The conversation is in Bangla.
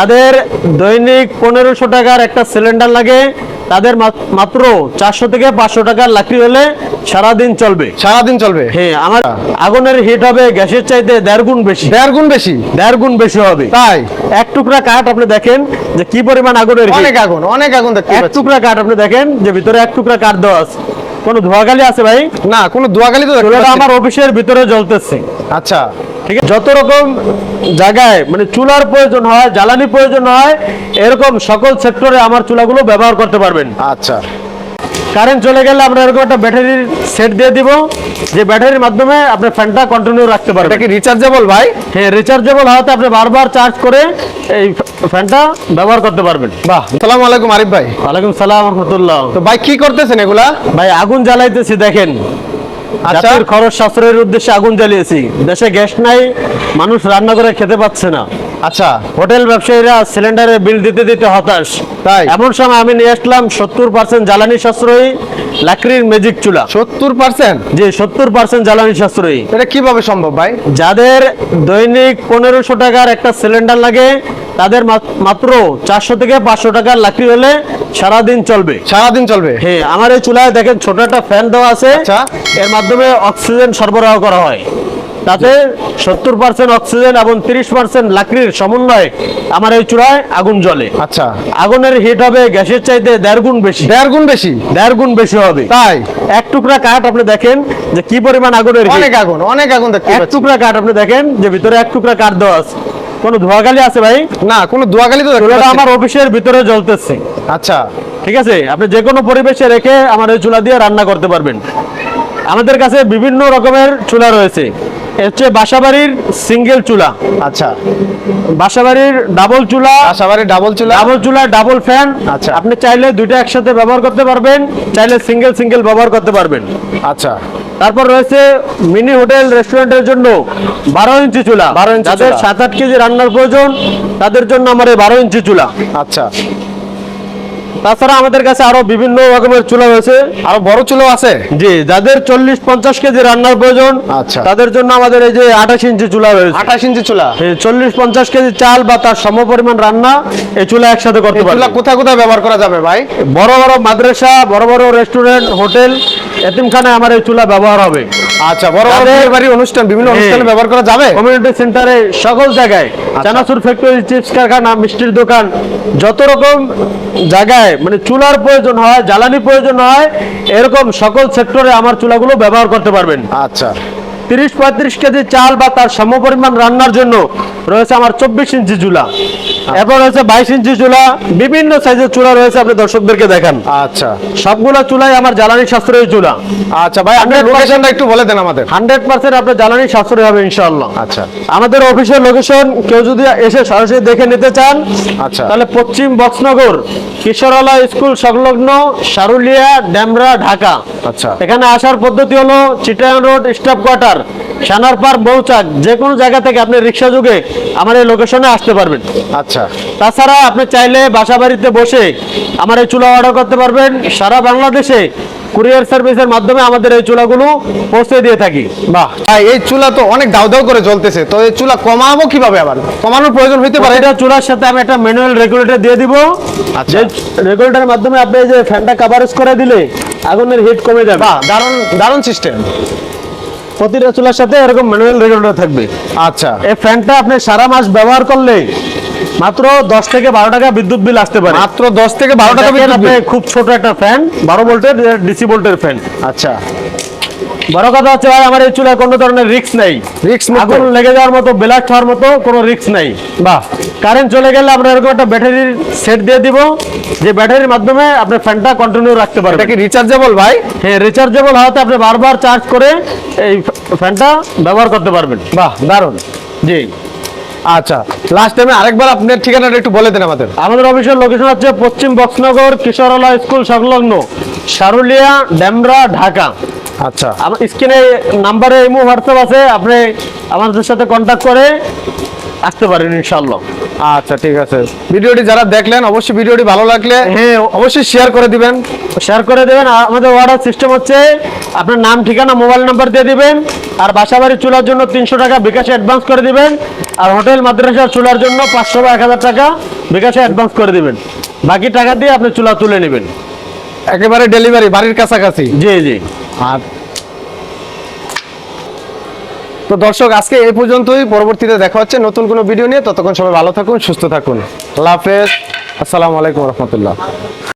তাদের দৈনিক পনেরোশো টাকার একটা সিলিন্ডার লাগে। তাদের মাত্র চারশো থেকে পাঁচশো টাকার লাকড়ি হলে সারাদিন চলবে। সারাদিন চলবে? হ্যাঁ আমার আগুনের হিট হবে গ্যাসের চাইতে দেড় গুণ বেশি। দেড় গুণ বেশি? দেড় গুণ বেশি হবে। তাই? এক টুকরা কাঠ আপনি দেখেন যে কি পরিমাণ আগুনের অনেক আগুন অনেক আগুন এক টুকরা কাঠ আপনি দেখেন যে ভিতরে এক টুকরা কাঠ দেওয়া আছে। কোনো ধোয়াগালি আছে ভাই? না কোনো দোয়াগালি তো আমার অফিসের ভিতরে জ্বলতেছে। আচ্ছা। ঠিক আছে? যত রকম জায়গায় মানে চুলার প্রয়োজন হয় জ্বালানি প্রয়োজন হয় এরকম সকল সেক্টরে আমার চুলাগুলো ব্যবহার করতে পারবেন। আচ্ছা। কারেন্ট চলে গেলে আমরা এরকম একটা ব্যাটারির সেট দিয়ে দিব যে ব্যাটারির মাধ্যমে আপনি ফ্যানটা কন্টিনিউ রাখতে পারবেন। এটা কি রিচার্জেবল ভাই? হ্যাঁ রিচার্জেবল হওয়াতে আপনি বারবার চার্জ করে এই ফ্যানটা ব্যবহার করতে পারবেন। বাহ আসসালামু আলাইকুম আরিফ ভাই। ওয়ালাইকুম সালাম রহমতুল্লাহ। তো ভাই কি করতেছেন এগুলা? ভাই আগুন জ্বালাইতেছি দেখেন। জাতির খরচ সাশ্রয়ের উদ্দেশ্যে আগুন জ্বালিয়েছি। দেশে গ্যাস নাই মানুষ রান্না করে খেতে পাচ্ছে না। আচ্ছা। হোটেল ব্যবসায়ীরা সিলিন্ডারের বিল দিতে দিতে হতাশ। তাই? এমন সময় আমি নিয়ে আসলাম সত্তর পার্সেন্ট জ্বালানি সাশ্রয়ী লাকড়ির ম্যাজিক চুলা। সত্তর পার্সেন্ট যে সত্তর পার্সেন্ট জ্বালানি সাশ্রয়ী। এটা কীভাবে সম্ভব ভাই? যাদের দৈনিক পনেরোশো টাকার একটা সিলিন্ডার লাগে তাদের মাত্র চারশো থেকে পাঁচশো টাকার লাকড়ি হলে সারাদিন চলবে। সারাদিন চলবে? হ্যাঁ আমার এই চুলায় দেখেন ছোট একটা ফ্যান দেওয়া আছে। আচ্ছা। এর মাধ্যমে অক্সিজেন সরবরাহ করা হয়। তাতে সত্তর পার্সেন্ট অক্সিজেন এবং তিরিশ পার্সেন্ট লাকড়ির সমন্বয়ে আমার এই চুলায় আগুন জ্বলে। আচ্ছা। আগুনের হিট হবে গ্যাসের চাইতে দেড় গুণ বেশি। দেড় গুণ বেশি? দেড় গুণ বেশি হবে। তাই? এক টুকরা কাঠ আপনি দেখেন যে কি পরিমাণ আগুনের অনেক আগুন অনেক আগুন এক টুকরা কাঠ আপনি দেখেন যে ভিতরে এক টুকরা কাঠ দেওয়া আছে। কোনো ধোয়াগালি আছে ভাই? না কোনো দোয়াগালি তো আমার অফিসের ভিতরে জ্বলতেছে। আচ্ছা। ঠিক আছে? আপনি যে কোনো পরিবেশে রেখে আমার এই চুলা দিয়ে রান্না করতে পারবেন। আমাদের কাছে বিভিন্ন রকমের চুলা রয়েছে। হচ্ছে বাসাবাড়ির সিঙ্গেল চুলা। আচ্ছা। বাসাবাড়ির ডাবল চুলা আশাবাড়ি ডাবল চুলা। ডাবল চুলা ডাবল ফ্যান আচ্ছা। আপনি চাইলে দুইটা একসাথে ব্যবহার করতে পারবেন চাইলে সিঙ্গেল সিঙ্গেল ব্যবহার করতে পারবেন। আচ্ছা। তারপর রয়েছে মিনি হোটেল রেস্টুরেন্টের জন্য বারো ইঞ্চি চুলা। 12 ইঞ্চি যাদের সাত আট কেজি রান্নার প্রয়োজন তাদের জন্য আমার এই বারো ইঞ্চি চুলা। আচ্ছা। তাছাড়া আমাদের কাছে আরও বিভিন্ন রকমের চুলা রয়েছে। আরও বড় চুলা আছে? জি যাদের চল্লিশ পঞ্চাশ কেজি রান্নার প্রয়োজন আচ্ছা। তাদের জন্য আমাদের এই যে আঠাশ ইঞ্চি চুলা রয়েছে। আঠাশ ইঞ্চি চুলা? চল্লিশ পঞ্চাশ কেজি চাল বা তার সম পরিমাণ রান্না এই চুলা একসাথে করতে এই চুলা কোথায় কোথায় ব্যবহার করা যাবে ভাই? বড় বড় মাদ্রাসা বড় বড় রেস্টুরেন্ট হোটেল এতিমখানে আমার এই চুলা ব্যবহার হবে। আচ্ছা বড় বড় বাড়ি অনুষ্ঠান বিভিন্ন হ্যাঁ। অনুষ্ঠানে ব্যবহার করা যাবে? কমিউনিটি সেন্টারে সকল জায়গায় আচ্ছা। চানাচুর ফ্যাক্টরি চিপস কারখানা মিষ্টির দোকান যত রকম জায়গায় মানে চুলার প্রয়োজন হয় জ্বালানি প্রয়োজন হয় এরকম সকল সেক্টরে আমার চুলাগুলো ব্যবহার করতে পারবেন। আচ্ছা। তিরিশ পঁয়ত্রিশ কেজি চাল বা তার সমপরিমাণ রান্নার জন্য রয়েছে আমার চব্বিশ ইঞ্চি চুলা। এরপর রয়েছে বাইশ ইঞ্চি চুলা বিভিন্ন সাইজের চুলা রয়েছে আপনি দর্শকদেরকে দেখান। আচ্ছা। সবগুলো চুলাই আমার জ্বালানি সাশ্রয়ী চুলা। আচ্ছা ভাই আপনার লোকেশনটা একটু বলে দেন আমাদের। হান্ড্রেড পার্সেন্ট আপনার জ্বালানি সাশ্রয় হবে ইনশাল্লাহ আচ্ছা। আমাদের অফিসের লোকেশন কেউ যদি এসে সরাসরি দেখে নিতে চান আচ্ছা। তাহলে পশ্চিম বক্সনগর কিশোরালা স্কুল সংলগ্ন সারুলিয়া ড্যামরা ঢাকা। আচ্ছা। এখানে আসার পদ্ধতি হলো চিটায়ন রোড স্টাফ কোয়ার্টার সানার পার্ক মৌচাক যে কোনো জায়গা থেকে আপনি রিক্সা যুগে আমার এই লোকেশনে আসতে পারবেন। আচ্ছা। তাছাড়া আপনি চাইলে বাসা বাড়িতে বসে আমার এই চুলা অর্ডার করতে পারবেন। সারা বাংলাদেশে কুরিয়ার সার্ভিসের মাধ্যমে আমাদের এই চুলাগুলো পৌঁছে দিয়ে থাকি। বাহ। ভাই এই চুলা তো অনেক দাউ দাউ করে জ্বলতেছে। তো এই চুলা কমাবো কীভাবে আবার? কমানোর প্রয়োজন হইতে পারে। এটা চুলার সাথে আমি একটা ম্যানুয়াল রেগুলেটর দিয়ে দিব। আচ্ছা। রেগুলেটরের মাধ্যমে আপনি যে ফ্যানটা কভারেজ করে দিলে আগুনের হিট কমে যাবে। বাহ দারুণ দারুণ সিস্টেম প্রতিটা চুলার সাথে এরকম ম্যানুয়াল রেগুলেটর থাকবে। আচ্ছা। এই ফ্যানটা আপনি সারা মাস ব্যবহার করলে মাত্র দশ থেকে বারো টাকা বিদ্যুৎ বিল আসতে পারে। মাত্র দশ থেকে বারো টাকা বিদ্যুৎ আপনি খুব ছোট একটা ফ্যান বারো ভোল্টের ডিসি ভোল্টের ফ্যান আচ্ছা। বড় কথা হচ্ছে ভাই আমার এই চুলায় কোনো ধরনের রিস্ক নাই। রিস্ক মুক্ত। আগুন লেগে যাওয়ার মতো ব্লাস্ট হওয়ার মতো কোনো রিস্ক নাই। বাহ। কারেন্ট চলে গেলে আমরা এরকম একটা ব্যাটারির সেট দিয়ে দিব যে ব্যাটারির মাধ্যমে আপনি ফ্যানটা কন্টিনিউ রাখতে পারবেন। এটা কি রিচার্জেবল ভাই? হ্যাঁ রিচার্জেবল হওয়াতে আপনি বারবার চার্জ করে এই ফ্যানটা ব্যবহার করতে পারবেন। বাহ দারুণ। জি। আচ্ছা লাস্ট টাইমে আরেকবার আপনার ঠিকানাটা একটু বলে দেন আমাদের। আমাদের অফিসের লোকেশন হচ্ছে পশ্চিম বক্সনগর কিশোরালা স্কুল সংলগ্ন সারুলিয়া ড্যামরা ঢাকা। আচ্ছা। আমার স্ক্রিনে নাম্বারে ইমো হোয়াটসঅ্যাপ আছে আপনি আমাদের সাথে কন্ট্যাক্ট করে আসতে পারেন ইনশাল্লাহ আচ্ছা ঠিক আছে। ভিডিওটি যারা দেখলেন অবশ্যই ভিডিওটি ভালো লাগলে হ্যাঁ। অবশ্যই শেয়ার করে দিবেন। শেয়ার করে দেবেন। আমাদের অর্ডার সিস্টেম হচ্ছে আপনার নাম ঠিকানা মোবাইল নাম্বার দিয়ে দিবেন আর বাসাবাড়ি চুলার জন্য তিনশো টাকা বিকাশে অ্যাডভান্স করে দিবেন আর হোটেল মাদ্রাসার চুলার জন্য পাঁচশো বা এক হাজার টাকা বিকাশে অ্যাডভান্স করে দিবেন। বাকি টাকা দিয়ে আপনি চুলা তুলে নেবেন। একেবারে ডেলিভারি বাড়ির কাছাকাছি। জি জি। আর তো দর্শক আজকে এই পর্যন্তই। পরবর্তীতে দেখা হচ্ছে নতুন কোনো ভিডিও নিয়ে। ততক্ষণ সবাই ভালো থাকুন সুস্থ থাকুন। আল্লাহ হাফেজ। আসসালামু আলাইকুম রহমতুল্লাহ।